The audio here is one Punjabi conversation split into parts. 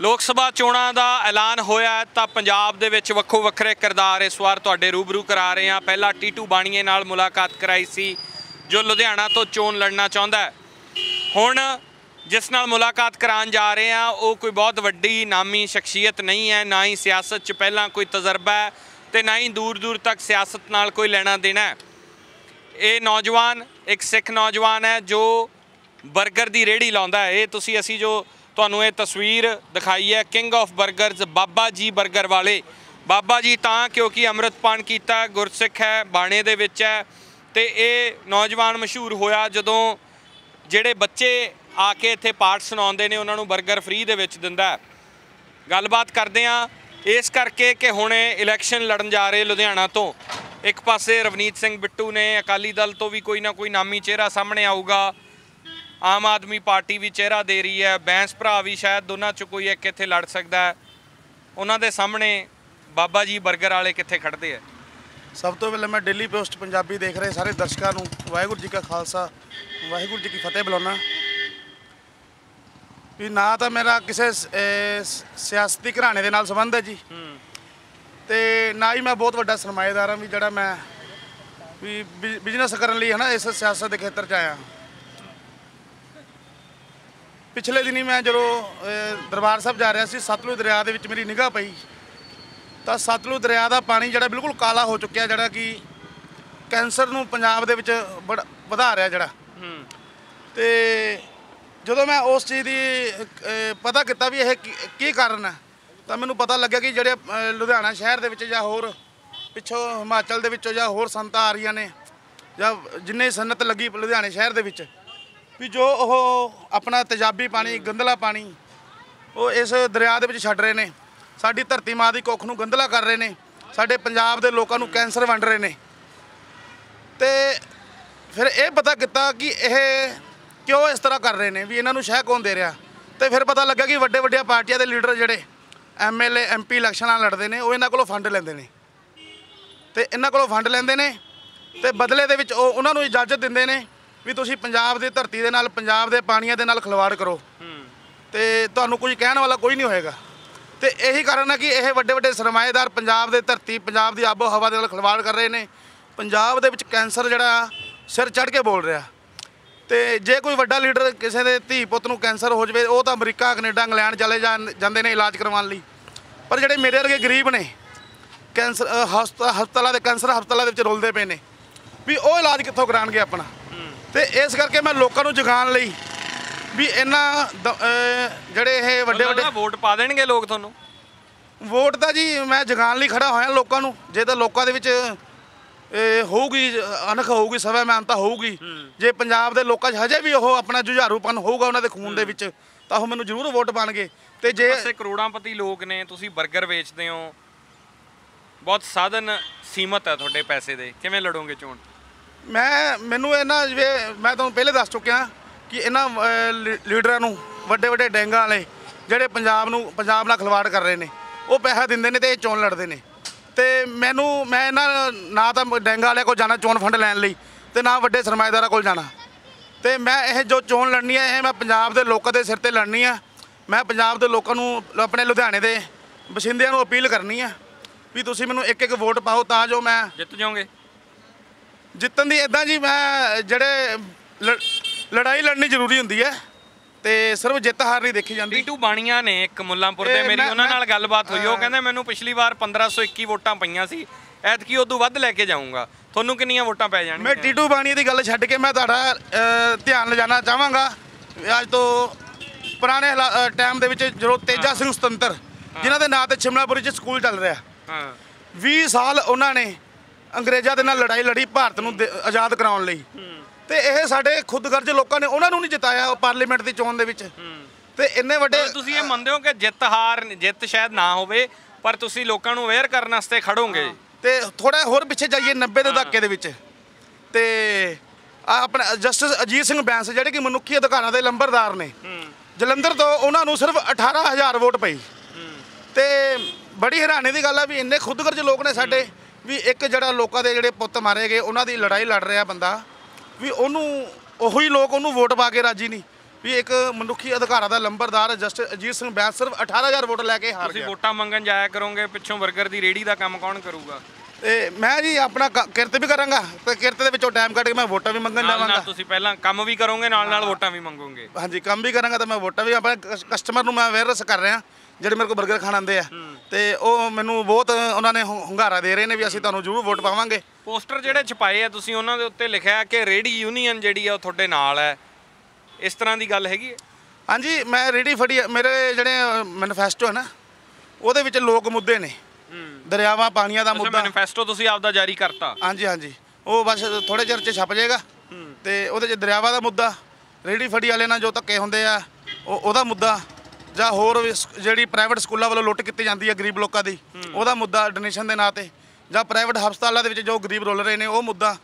ਲੋਕ ਸਭਾ ਚੋਣਾਂ ਦਾ ਐਲਾਨ ਹੋਇਆ ਤਾਂ ਪੰਜਾਬ ਦੇ ਵਿੱਚ ਵੱਖੋ ਵੱਖਰੇ ਕਿਰਦਾਰ ਇਸ ਵਾਰ ਤੁਹਾਡੇ ਰੂਬਰੂ ਕਰਾ ਰਹੇ ਹਾਂ। ਪਹਿਲਾਂ ਟੀਟੂ ਬਾਣੀਏ ਨਾਲ ਮੁਲਾਕਾਤ ਕਰਾਈ ਸੀ, ਜੋ ਲੁਧਿਆਣਾ ਤੋਂ ਚੋਣ ਲੜਨਾ ਚਾਹੁੰਦਾ ਹੈ। ਹੁਣ ਜਿਸ ਨਾਲ ਮੁਲਾਕਾਤ ਕਰਾਉਣ ਜਾ ਰਹੇ ਹਾਂ, ਉਹ ਕੋਈ ਬਹੁਤ ਵੱਡੀ ਨਾਮੀ ਸ਼ਖਸੀਅਤ ਨਹੀਂ ਹੈ, ਨਾ ਹੀ ਸਿਆਸਤ 'ਚ ਪਹਿਲਾਂ ਕੋਈ ਤਜਰਬਾ ਹੈ ਤੇ ਨਾ ਹੀ ਦੂਰ ਦੂਰ ਤੱਕ ਸਿਆਸਤ ਨਾਲ ਕੋਈ ਲੈਣਾ ਦੇਣਾ ਹੈ। ਇਹ ਨੌਜਵਾਨ, ਇੱਕ ਸਿੱਖ ਨੌਜਵਾਨ ਹੈ, ਜੋ 버ਗਰ ਦੀ ਰੇੜੀ ਲਾਉਂਦਾ ਹੈ। ਇਹ ਤੁਸੀਂ, ਅਸੀਂ ਜੋ ਤੁਹਾਨੂੰ ਇਹ ਤਸਵੀਰ ਦਿਖਾਈ ਹੈ ਕਿੰਗ ਆਫ 버ਗਰਸ ਬਾਬਾ ਜੀ 버ਗਰ ਵਾਲੇ। ਬਾਬਾ ਜੀ ਤਾਂ ਕਿਉਂਕਿ ਅੰਮ੍ਰਿਤਪਾਨ ਕੀਤਾ, ਗੁਰਸਿੱਖ ਹੈ, ਬਾਣੇ ਦੇ ਵਿੱਚ ਹੈ। ਤੇ ਇਹ ਨੌਜਵਾਨ ਮਸ਼ਹੂਰ ਹੋਇਆ ਜਦੋਂ ਜਿਹੜੇ ਬੱਚੇ ਆ ਕੇ ਇੱਥੇ ਪਾਠ ਸੁਣਾਉਂਦੇ ਨੇ, ਉਹਨਾਂ ਨੂੰ 버ਗਰ ਫ੍ਰੀ ਦੇ ਵਿੱਚ ਦਿੰਦਾ ਗੱਲਬਾਤ ਕਰਦੇ ਆ ਇਸ ਕਰਕੇ ਕਿ ਹੁਣ ਇਲੈਕਸ਼ਨ ਲੜਨ ਜਾ ਰਹੇ ਲੁਧਿਆਣਾ ਤੋਂ। ਇੱਕ ਪਾਸੇ ਰਵਨੀਤ ਸਿੰਘ ਬਿੱਟੂ ਨੇ ਅਕਾਲੀ ਦਲ ਤੋਂ ਵੀ ਕੋਈ ਨਾ ਕੋਈ ਨਾਮੀ ਚਿਹਰਾ ਸਾਹਮਣੇ ਆਊਗਾ। ਆਮ ਆਦਮੀ ਪਾਰਟੀ ਵੀ ਚਿਹਰਾ ਦੇ ਰਹੀ ਹੈ ਬੈਂਸ ਭਰਾ ਵੀ ਸ਼ਾਇਦ ਦੋਨਾਂ ਚ ਕੋਈ ਇੱਕ ਇੱਥੇ ਲੜ ਸਕਦਾ ਹੈ। ਉਹਨਾਂ ਦੇ ਸਾਹਮਣੇ ਬਾਬਾ ਜੀ 버ਗਰ ਵਾਲੇ ਕਿੱਥੇ ਖੜਦੇ ਆ? ਸਭ ਤੋਂ ਪਹਿਲਾਂ ਮੈਂ ਡੇਲੀ ਪੋਸਟ ਪੰਜਾਬੀ ਦੇਖ ਰਹੇ ਸਾਰੇ ਦਰਸ਼ਕਾਂ ਨੂੰ ਵਾਹਿਗੁਰੂ ਜੀ ਕਾ ਖਾਲਸਾ ਵਾਹਿਗੁਰੂ ਜੀ ਕੀ ਫਤਿਹ ਬੁਲਾਉਣਾ। ਵੀ ਨਾ ਤਾਂ ਮੇਰਾ ਕਿਸੇ ਸਿਆਸਤੀ ਘਰਾਣੇ ਦੇ ਨਾਲ ਸੰਬੰਧ ਹੈ ਜੀ। ਤੇ ਨਾ ਹੀ ਮੈਂ ਬਹੁਤ ਵੱਡਾ ਸਰਮਾਏਦਾਰ ਹਾਂ ਵੀ ਜਿਹੜਾ ਮੈਂ ਵੀ ਬਿਜ਼ਨਸ ਕਰਨ ਲਈ ਹਨਾ ਇਸ ਸਿਆਸਤ ਦੇ ਖੇਤਰ 'ਚ ਆਇਆ। ਪਿਛਲੇ ਦਿਨੀ ਮੈਂ ਜਦੋਂ ਦਰਬਾਰ ਸਾਹਿਬ ਜਾ ਰਿਹਾ ਸੀ ਸਤਲੁਜ ਦਰਿਆ ਦੇ ਵਿੱਚ ਮੇਰੀ ਨਿਗਾਹ ਪਈ। ਤਾਂ ਸਤਲੁਜ ਦਰਿਆ ਦਾ ਪਾਣੀ ਜਿਹੜਾ ਬਿਲਕੁਲ ਕਾਲਾ ਹੋ ਚੁੱਕਿਆ ਜਿਹੜਾ ਕਿ ਕੈਂਸਰ ਨੂੰ ਪੰਜਾਬ ਦੇ ਵਿੱਚ ਬੜਾ ਵਧਾ ਰਿਹਾ ਜਿਹੜਾ। ਤੇ ਜਦੋਂ ਮੈਂ ਉਸ ਚੀਜ਼ ਦੀ ਪਤਾ ਕੀਤਾ ਵੀ ਇਹ ਕੀ- ਕਾਰਨ ਹੈ ਤਾਂ ਮੈਨੂੰ ਪਤਾ ਲੱਗਿਆ ਕਿ ਜਿਹੜੇ ਲੁਧਿਆਣਾ ਸ਼ਹਿਰ ਦੇ ਵਿੱਚ ਜਾਂ ਹੋਰ ਪਿੱਛੋਂ ਹਿਮਾਚਲ ਦੇ ਵਿੱਚੋਂ ਜਾਂ ਹੋਰ ਸੰਤਾਂ ਆ ਰਹੀਆਂ ਨੇ ਜਾਂ ਜਿੰਨੇ ਸਨਤ ਲੱਗੀ ਲੁਧਿਆਣੇ ਸ਼ਹਿਰ ਦੇ ਵਿੱਚ ਵੀ ਜੋ ਉਹ ਆਪਣਾ ਤੇਜ਼ਾਬੀ ਪਾਣੀ ਗੰਦਲਾ ਪਾਣੀ, ਉਹ ਇਸ ਦਰਿਆ ਦੇ ਵਿੱਚ ਛੱਡ ਰਹੇ ਨੇ। ਸਾਡੀ ਧਰਤੀ ਮਾਂ ਦੀ ਕੁੱਖ ਨੂੰ ਗੰਦਲਾ ਕਰ ਰਹੇ ਨੇ। ਸਾਡੇ ਪੰਜਾਬ ਦੇ ਲੋਕਾਂ ਨੂੰ ਕੈਂਸਰ ਵੰਡ ਰਹੇ ਨੇ। ਤੇ ਫਿਰ ਇਹ ਪਤਾ ਕੀਤਾ ਕਿ ਇਹ ਕਿਉਂ ਇਸ ਤਰ੍ਹਾਂ ਕਰ ਰਹੇ ਨੇ, ਵੀ ਇਹਨਾਂ ਨੂੰ ਸ਼ਹਿ ਕੌਣ ਦੇ ਰਿਹਾ? ਤੇ ਫਿਰ ਪਤਾ ਲੱਗਾ ਕਿ ਵੱਡੇ ਵੱਡੀਆਂ ਪਾਰਟੀਆਂ ਦੇ ਲੀਡਰ ਜਿਹੜੇ ਐਮਐਲਏ ਐਮਪੀ ਇਲੈਕਸ਼ਨਾਂ ਲੜਦੇ ਨੇ, ਉਹ ਇਹਨਾਂ ਕੋਲੋਂ ਫੰਡ ਲੈਂਦੇ ਨੇ। ਤੇ ਇਹਨਾਂ ਕੋਲੋਂ ਫੰਡ ਲੈਂਦੇ ਨੇ ਤੇ ਬਦਲੇ ਦੇ ਵਿੱਚ ਉਹ ਉਹਨਾਂ ਨੂੰ ਇਜਾਜ਼ਤ ਦਿੰਦੇ ਨੇ ਵੀ ਤੁਸੀਂ ਪੰਜਾਬ ਦੀ ਧਰਤੀ ਦੇ ਨਾਲ ਪੰਜਾਬ ਦੇ ਪਾਣੀਆਂ ਦੇ ਨਾਲ ਖਿਲਵਾੜ ਕਰੋ। ਹੂੰ ਤੇ ਤੁਹਾਨੂੰ ਕੁਝ ਕਹਿਣ ਵਾਲਾ ਕੋਈ ਨਹੀਂ ਹੋਏਗਾ। ਤੇ ਇਹੀ ਕਾਰਨ ਹੈ ਕਿ ਇਹ ਵੱਡੇ ਵੱਡੇ ਸਰਮਾਏਦਾਰ ਪੰਜਾਬ ਦੇ ਧਰਤੀ ਪੰਜਾਬ ਦੀ ਆਬੋ ਹਵਾ ਦੇ ਨਾਲ ਖਿਲਵਾੜ ਕਰ ਰਹੇ ਨੇ। ਪੰਜਾਬ ਦੇ ਵਿੱਚ ਕੈਂਸਰ ਜਿਹੜਾ ਸਿਰ ਚੜ ਕੇ ਬੋਲ ਰਿਹਾ। ਤੇ ਜੇ ਕੋਈ ਵੱਡਾ ਲੀਡਰ ਕਿਸੇ ਦੇ ਧੀ ਪੁੱਤ ਨੂੰ ਕੈਂਸਰ ਹੋ ਜਾਵੇ ਉਹ ਤਾਂ ਅਮਰੀਕਾ ਕੈਨੇਡਾ ਇੰਗਲੈਂਡ ਚਲੇ ਜਾਣ- ਜਾਂਦੇ ਨੇ ਇਲਾਜ ਕਰਵਾਉਣ ਲਈ। ਪਰ ਜਿਹੜੇ ਮੇਰੇ ਵਰਗੇ ਗਰੀਬ ਨੇ ਕੈਂਸਰ ਅ, ਹਸਪਤਾਲਾਂ ਦੇ ਕੈਂਸਰ ਹਸਪਤਾਲਾਂ ਦੇ ਵਿੱਚ ਰੁਲਦੇ ਪਏ ਨੇ ਵੀ ਉਹ ਇਲਾਜ ਕਿੱਥੋਂ ਕਰਾਣਗੇ ਆਪਣਾ? ਤੇ ਇਸ ਕਰਕੇ ਮੈਂ ਲੋਕਾਂ ਨੂੰ ਜਗਾਉਣ ਲਈ ਵੀ ਇਹਨਾਂ ਜਿਹੜੇ ਇਹ ਵੱਡੇ ਵੱਡੇ ਵੋਟ ਪਾ ਦੇਣਗੇ ਲੋਕ ਤੁਹਾਨੂੰ? ਵੋਟ ਤਾਂ ਜੀ ਮੈਂ ਜਗਾਉਣ ਲਈ ਖੜਾ ਹੋਇਆ ਲੋਕਾਂ ਨੂੰ। ਜੇ ਤਾਂ ਲੋਕਾਂ ਦੇ ਵਿੱਚ ਇਹ ਹੋਊਗੀ ਅਣਖ ਹੋਊਗੀ ਸਵੈ ਮਾਨਤਾ ਹੋਊਗੀ ਜੇ ਪੰਜਾਬ ਦੇ ਲੋਕਾਂ 'ਚ ਹਜੇ ਵੀ ਉਹ ਆਪਣਾ ਜੁਝਾਰੂਪਨ ਹੋਊਗਾ ਉਹਨਾਂ ਦੇ ਖੂਨ ਦੇ ਵਿੱਚ ਤਾਂ ਉਹ ਮੈਨੂੰ ਜ਼ਰੂਰ ਵੋਟ ਪਾਣਗੇ। ਤੇ ਜੇ ਪਾਸੇ ਕਰੋੜਾਂਪਤੀ ਲੋਕ ਨੇ ਤੁਸੀਂ 버ਗਰ ਵੇਚਦੇ ਹੋ। ਬਹੁਤ ਸਾਧਨ ਸੀਮਤ ਹੈ ਤੁਹਾਡੇ ਪੈਸੇ ਦੇ। ਕਿਵੇਂ ਲੜੋਗੇ ਚੋਣ? ਮੈਂ ਮੈਨੂੰ ਇਹਨਾਂ ਜਿਵੇਂ ਮੈਂ ਤੁਹਾਨੂੰ ਪਹਿਲੇ ਦੱਸ ਚੁੱਕਿਆ ਕਿ ਇਹਨਾਂ ਅਹ, ਲੀ- ਲੀਡਰਾਂ ਨੂੰ ਵੱਡੇ ਵੱਡੇ ਡੈਂਗਾਂ ਵਾਲੇ ਜਿਹੜੇ ਪੰਜਾਬ ਨੂੰ ਪੰਜਾਬ ਨਾਲ ਖਿਲਵਾੜ ਕਰ ਰਹੇ ਨੇ ਉਹ ਪੈਸਾ ਦਿੰਦੇ ਨੇ ਤੇ ਇਹ ਚੋਣ ਲੜਦੇ ਨੇ। ਤੇ ਮੈਨੂੰ ਮੈਂ ਇਹਨਾਂ ਨਾ ਤਾਂ ਡੈਂਗਾਂ ਵਾਲਿਆਂ ਕੋਲ ਜਾਣਾ ਚੋਣ ਫੰਡ ਲੈਣ ਲਈ ਤੇ ਨਾ ਵੱਡੇ ਸਰਮਾਏਦਾਰਾਂ ਕੋਲ ਜਾਣਾ। ਤੇ ਮੈਂ ਇਹ ਜੋ ਚੋਣ ਲੜਨੀ ਹੈ ਇਹ ਮੈਂ ਪੰਜਾਬ ਦੇ ਲੋਕਾਂ ਦੇ ਸਿਰ ਤੇ ਲੜਨੀ ਆ। ਮੈਂ ਪੰਜਾਬ ਦੇ ਲੋਕਾਂ ਨੂੰ ਆਪਣੇ ਲੁਧਿਆਣੇ ਦੇ ਵਸਿੰਦਿਆਂ ਨੂੰ ਅਪੀਲ ਕਰਨੀ ਆ ਵੀ ਤੁਸੀਂ ਮੈਨੂੰ ਇੱਕ ਇੱਕ ਵੋਟ ਪਾਓ ਤਾਂ ਜੋ ਮੈਂ ਜਿੱਤ ਜਾਓਗੇ। ਜਿੱਤਣ ਦੀ ਇਦਾਂ ਜੀ ਮੈਂ ਜਿਹੜੇ ਲੜਾਈ ਲੜਨੀ ਜ਼ਰੂਰੀ ਹੁੰਦੀ ਹੈ ਤੇ ਸਿਰਫ ਜਿੱਤ ਹਾਰ ਨਹੀਂ ਦੇਖੀ ਜਾਂਦੀ। ਟੀਟੂ ਬਾਣੀਆਂ ਨੇ ਇੱਕ ਮੁੱਲਾਂਪੁਰ ਦੇ। ਮੇਰੀ ਉਹਨਾਂ ਨਾਲ ਗੱਲਬਾਤ ਹੋਈ ਉਹ। ਕਹਿੰਦੇ ਮੈਨੂੰ ਪਿਛਲੀ ਵਾਰ 1521 ਵੋਟਾਂ ਪਈਆਂ ਸੀ। ਐਤਕੀ ਉਦੋਂ ਵੱਧ ਲੈ ਕੇ ਜਾਊਂਗਾ। ਤੁਹਾਨੂੰ ਕਿੰਨੀਆਂ ਵੋਟਾਂ ਪੈ ਜਾਣਗੀਆਂ? ਮੈਂ ਟੀਟੂ ਬਾਣੀ ਦੀ ਗੱਲ ਛੱਡ ਕੇ ਮੈਂ ਤੁਹਾਡਾ ਧਿਆਨ ਲਿਜਾਣਾ ਚਾਹਾਂਗਾ। ਅੱਜ ਤੋਂ ਪੁਰਾਣੇ ਟਾਈਮ ਦੇ ਵਿੱਚ ਜਦੋਂ ਤੇਜਾ ਸਿੰਘ ਸੁਤੰਤਰ ਜਿਨ੍ਹਾਂ ਦੇ ਨਾਂ ਤੇ ਸ਼ਿਮਲਾਪੁਰੀ 'ਚ ਸਕੂਲ ਚੱਲ ਰਿਹਾ। ਹਾਂ। 20 ਸਾਲ ਉਹਨਾਂ ਨੇ ਅੰਗਰੇਜ਼ਾਂ ਦੇ ਨਾਲ ਲੜਾਈ ਲੜੀ ਭਾਰਤ ਨੂੰ ਆਜ਼ਾਦ ਕਰਾਉਣ ਲਈ। ਤੇ ਇਹ ਸਾਡੇ ਖੁਦਗਰਜ ਲੋਕਾਂ ਨੇ ਉਹਨਾਂ ਨੂੰ ਨਹੀਂ ਜਿਤਾਇਆ ਪਾਰਲੀਮੈਂਟ ਦੀ ਚੋਣ ਦੇ ਵਿੱਚ। ਤੇ ਇੰਨੇ ਵੱਡੇ ਤੁਸੀਂ ਇਹ ਮੰਨਦੇ ਹੋ ਕਿ ਜਿੱਤ ਹਾਰ ਜਿੱਤ ਸ਼ਾਇਦ ਨਾ ਹੋਵੇ ਪਰ ਤੁਸੀਂ ਲੋਕਾਂ ਨੂੰ ਅਵੇਅਰ ਕਰਨ ਵਾਸਤੇ ਖੜੋਗੇ। ਤੇ ਥੋੜਾ ਹੋਰ ਪਿੱਛੇ ਜਾਈਏ 90 ਦੇ ਦਹਾਕੇ ਦੇ ਵਿੱਚ। ਤੇ ਆ ਆਪਣਾ ਜਸਟਿਸ ਅਜੀਤ ਸਿੰਘ ਬੈਂਸ ਜਿਹੜੇ ਕਿ ਮਨੁੱਖੀ ਅਧਿਕਾਰਾਂ ਦੇ ਲੰਬਰਦਾਰ ਨੇ। ਜਲੰਧਰ ਤੋਂ ਉਹਨਾਂ ਨੂੰ ਸਿਰਫ 18000 ਵੋਟ ਪਈ। ਤੇ ਬੜੀ ਹੈਰਾਨੀ ਦੀ ਗੱਲ ਆ ਵੀ ਇੰਨੇ ਖੁਦਗਰਜ ਲੋਕ ਨੇ ਸਾਡੇ। ਵੀ ਇੱਕ ਜਿਹੜਾ ਲੋਕਾਂ ਦੇ ਜਿਹੜੇ ਪੁੱਤ ਮਾਰੇ ਗਏ ਉਹਨਾਂ ਦੀ ਲੜਾਈ ਲੜ ਰਿਹਾ ਬੰਦਾ ਵੀ ਉਹਨੂੰ ਉਹੀ ਲੋਕ ਉਹਨੂੰ ਵੋਟ ਪਾ ਕੇ ਰਾਜੀ ਨਹੀਂ। ਵੀ ਇੱਕ ਮਨੁੱਖੀ ਅਧਿਕਾਰਾਂ ਦਾ ਲੰਬਰਦਾਰ ਜਸਟਿਸ ਅਜੀਤ ਸਿੰਘ ਬੈਂਸ ਸਿਰਫ 18000 ਵੋਟ ਲੈ ਕੇ ਹਾਰ ਤੁਸੀਂ ਗਿਆ। ਵੋਟਾਂ ਮੰਗਣ ਜਾਇਆ ਕਰੋਗੇ ਪਿੱਛੋਂ 버ਗਰ ਦੀ ਰੇੜੀ ਦਾ ਕੰਮ ਕੌਣ ਕਰੂਗਾ? ਤੇ ਮੈਂ ਜੀ ਆਪਣਾ ਕਿਰਤ ਵੀ ਕਰਾਂਗਾ ਤੇ ਕਿਰਤ ਦੇ ਵਿੱਚੋਂ ਟਾਈਮ ਕੱਢ ਕੇ ਮੈਂ ਵੋਟਾਂ ਵੀ ਮੰਗਣ ਜਾਵਾਂਗਾ। ਤੁਸੀਂ ਪਹਿਲਾਂ ਕੰਮ ਵੀ ਕਰੋਗੇ ਨਾਲ ਨਾਲ ਵੋਟਾਂ ਵੀ ਮੰਗੋਗੇ। ਹਾਂਜੀ ਕੰਮ ਵੀ ਕਰਾਂਗਾ ਤਾਂ ਮੈਂ ਵੋਟਾਂ ਵੀ ਆਪਣੇ ਕਸ- ਕਸਟਮਰ ਨੂੰ ਮੈਂ ਅਵੇਅਰਨੈਸ ਕਰ ਰਿਹਾ ਜਿਹੜੇ ਮੇਰੇ ਕੋਲ 버ਗਰ ਖਾਣ ਆਉਂਦੇ ਆ। ਤੇ ਉਹ ਮੈਨੂੰ ਬਹੁਤ ਉਹਨਾਂ ਨੇ ਹੁ- ਹੁੰਗਾਰਾ ਦੇ ਰਹੇ ਨੇ ਵੀ ਅਸੀਂ ਤੁਹਾਨੂੰ ਜ਼ਰੂਰ ਵੋਟ ਪਾਵਾਂਗੇ। ਪੋਸਟਰ ਜਿਹੜੇ ਛਪਾਏ ਆ ਤੁਸੀਂ ਉਹਨਾਂ ਦੇ ਉੱਤੇ ਲਿਖਿਆ ਕਿ ਰੇੜੀ ਯੂਨੀਅਨ ਜਿਹੜੀ ਆ ਉਹ ਤੁਹਾਡੇ ਨਾਲ ਹੈ। ਇਸ ਤਰ੍ਹਾਂ ਦੀ ਗੱਲ ਹੈਗੀ ਹੈ? ਹਾਂਜੀ ਮੈਂ ਰੇਡੀ ਫੜੀ ਮੇਰੇ ਜਿਹੜੇ ਮੈਨੀਫੈਸਟੋ ਹੈ ਨਾ ਉਹਦੇ ਵਿੱਚ ਲੋਕ ਮੁੱਦੇ ਨੇ। ਦਰਿਆਵਾਂ ਪਾਣੀਆਂ ਦਾ ਅੱਛਾ ਮੁੱਦਾ। ਮੈਨੀਫੈਸਟੋ ਤੁਸੀਂ ਆਪਦਾ ਜਾਰੀ ਕਰਤਾ। ਹਾਂਜੀ ਹਾਂਜੀ। ਉਹ ਬਸ ਥੋੜੇ ਚਿਰ ਚ ਛਪ ਜਾਏਗਾ। ਤੇ ਉਹਦੇ ਚ ਦਰਿਆਵਾ ਦਾ ਮੁੱਦਾ ਰੇੜੀ ਫੜੀ ਵਾਲੇ ਨਾਲ ਜੋ ਧੱਕੇ ਹੁੰਦੇ ਆ ਉਹ ਉਹਦਾ ਮੁੱਦਾ। ਜਾਂ ਹੋਰ ਜਿਹੜੀ ਪ੍ਰਾਈਵੇਟ ਸਕੂਲਾਂ ਵੱਲੋਂ ਲੁੱਟ ਕੀਤੀ ਜਾਂਦੀ ਹੈ ਗਰੀਬ ਲੋਕਾਂ ਦੀ ਉਹਦਾ ਮੁੱਦਾ ਡੋਨੇਸ਼ਨ ਦੇ ਨਾਂ ਤੇ ਜਾਂ ਪ੍ਰਾਈਵੇਟ ਹਸਪਤਾਲਾਂ ਦੇ ਵਿੱਚ ਜੋ ਗਰੀਬ ਰੁਲ ਰਹੇ ਨੇ ਉਹ ਮੁੱਦਾ।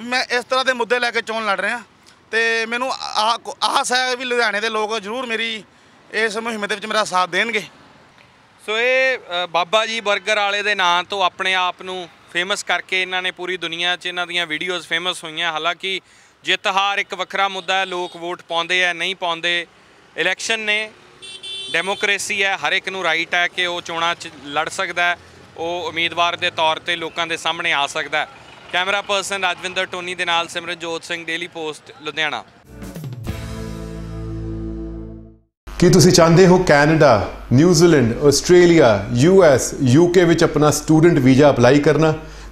ਮੈਂ ਇਸ ਤਰ੍ਹਾਂ ਦੇ ਮੁੱਦੇ ਲੈ ਕੇ ਚੋਣ ਲੜ ਰਿਹਾ। ਤੇ ਮੈਨੂੰ ਆਸ ਹੈ ਵੀ ਲੁਧਿਆਣੇ ਦੇ ਲੋਕ ਜ਼ਰੂਰ ਮੇਰੀ ਇਸ ਮੁਹਿੰਮ ਦੇ ਵਿੱਚ ਮੇਰਾ ਸਾਥ ਦੇਣਗੇ। ਸੋ ਇਹ ਬਾਬਾ ਜੀ 버ਗਰ ਵਾਲੇ ਦੇ ਨਾਂ ਤੋਂ ਆਪਣੇ ਆਪ ਨੂੰ ਫੇਮਸ ਕਰਕੇ ਇਹਨਾਂ ਨੇ ਪੂਰੀ ਦੁਨੀਆ 'ਚ ਇਹਨਾਂ ਦੀਆਂ ਵੀਡੀਓਜ਼ ਫੇਮਸ ਹੋਈਆਂ। ਹਾਲਾਂਕਿ ਜਿੱਤ ਹਾਰ ਇੱਕ ਵੱਖਰਾ ਮੁੱਦਾ ਹੈ ਲੋਕ ਵੋਟ ਪਾਉਂਦੇ ਆ ਨਹੀਂ ਪਾਉਂਦੇ। ਇਲੈਕਸ਼ਨ ਨੇ ਡੈਮੋਕ੍ਰੇਸੀ ਹੈ, ਹਰ ਇੱਕ ਨੂੰ ਰਾਈਟ ਹੈ ਕਿ ਉਹ ਚੋਣਾਂ 'ਚ ਲੜ ਸਕਦਾ ਹੈ, ਉਹ ਉਮੀਦਵਾਰ ਦੇ ਤੌਰ ਤੇ ਲੋਕਾਂ ਦੇ ਸਾਹਮਣੇ ਆ ਸਕਦਾ ਹੈ। ਕੈਮਰਾ ਪਰਸਨ ਰਾਜਵਿੰਦਰ ਟੋਨੀ ਦੇ ਨਾਲ ਸਿਮਰਨਜੋਤ ਸਿੰਘ ਡੇਲੀ ਪੋਸਟ ਲੁਧਿਆਣਾ। ਕੀ ਤੁਸੀਂ ਚਾਹੁੰਦੇ ਹੋ Canada New Zealand Australia US UK ਵਿੱਚ ਆਪਣਾ ਸਟੂਡੈਂਟ ਵੀਜ਼ਾ ਅਪਲਾਈ ਕਰਨਾ?